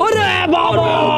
ওরে বাবা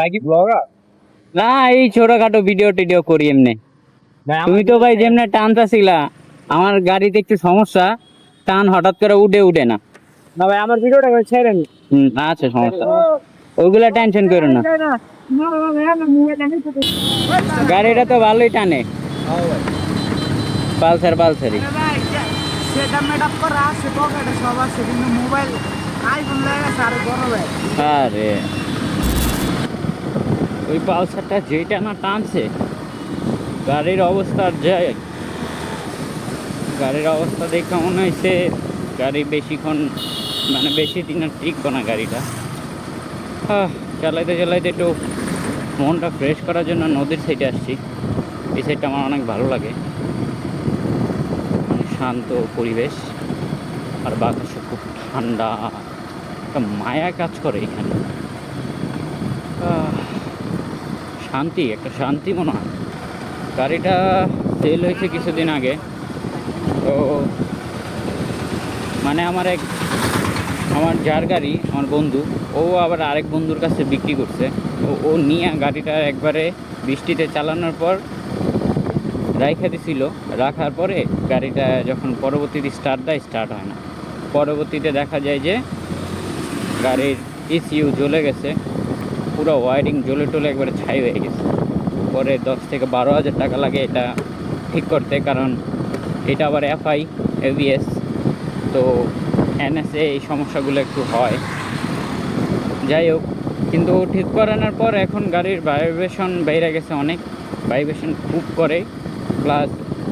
ভাই কি ব্লগার না এই ছোটখাটো ভিডিও টিডিও করি এমনি। তুমি তো ভাই যেমনে টানতাছিলা আমার গাড়িতে একটু সমস্যা টান হঠাৎ করে উঠে উঠে না। না ভাই আমার ভিডিওটা করে ছেড়ে নি? হুম আছে সমস্যা। ওইগুলা টেনশন করো না। গাড়িটা তো ভালোই টানে। পালসার পালসারই। সেটা মেকআপ করা আছে পকেটে সব আছে কিন্তু মোবাইল আইফোন লেগে গেছে আরে বড় ভাই আরে ওই পালসারটা যেটা না টানছে, গাড়ির অবস্থা যায় গাড়ির অবস্থা দেখে মনে হয়েছে গাড়ি বেশিক্ষণ মানে বেশি দিন আর টিকবো না গাড়িটা। চালাইতে চালাইতে একটু মনটা ফ্রেশ করার জন্য নদীর সাইডে আসছি। এই সাইডটা আমার অনেক ভালো লাগে। মানে শান্ত পরিবেশ। আর বাতাসে খুব ঠান্ডা। একটা মায়া কাজ করে এখানে। শান্তি, একটা শান্তি মনে হয়। গাড়িটা সেল হয়েছে কিছুদিন আগে। তো মানে আমার এক, আমার যার গাড়ি, আমার বন্ধু, ও আবার আরেক বন্ধুর কাছে বিক্রি করছে। তো ও নিয়ে গাড়িটা একবারে বৃষ্টিতে চালানোর পর রাইখা দিছিল। রাখার পরে গাড়িটা যখন পরবর্তীতে স্টার্ট দেয় স্টার্ট হয় না। পরবর্তীতে দেখা যায় যে গাড়ির ইসিউ জ্বলে গেছে। পুরো ওয়ারিং জ্বলে টলে একবারে ছাই হয়ে গেছে। পরে দশ থেকে বারো হাজার টাকা লাগে এটা ঠিক করতে, কারণ এটা আবার এফআই এভিএস তো এনএসএ এই সমস্যাগুলো একটু হয়। যাই হোক, কিন্তু ঠিক করানোর পর এখন গাড়ির ভাইব্রেশন বেড়ে গেছে অনেক। ভাইব্রেশন খুব করে, প্লাস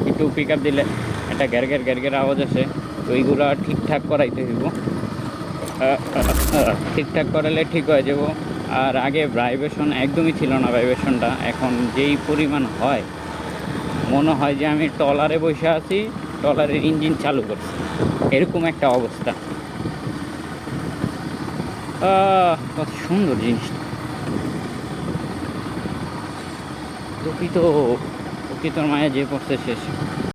একটু পিক আপ দিলে একটা গ্যার গ্যার গ্যার গ্যার আওয়াজ আসে, তো এইগুলো ঠিকঠাক করাইতে হইব। ঠিকঠাক করালে ঠিক হয়ে যাব। আর আগে ভাইব্রেশন একদমই ছিল না ভাইব্রেশনটা এখন যেই পরিমাণ হয়, মনে হয় যে আমি টলারে বসে আছি টলারের ইঞ্জিন চালু করছি। এরকম একটা অবস্থা। কত সুন্দর জিনিসটা। প্রকৃত প্রকৃতর মায়া যে পড়ছে শেষ।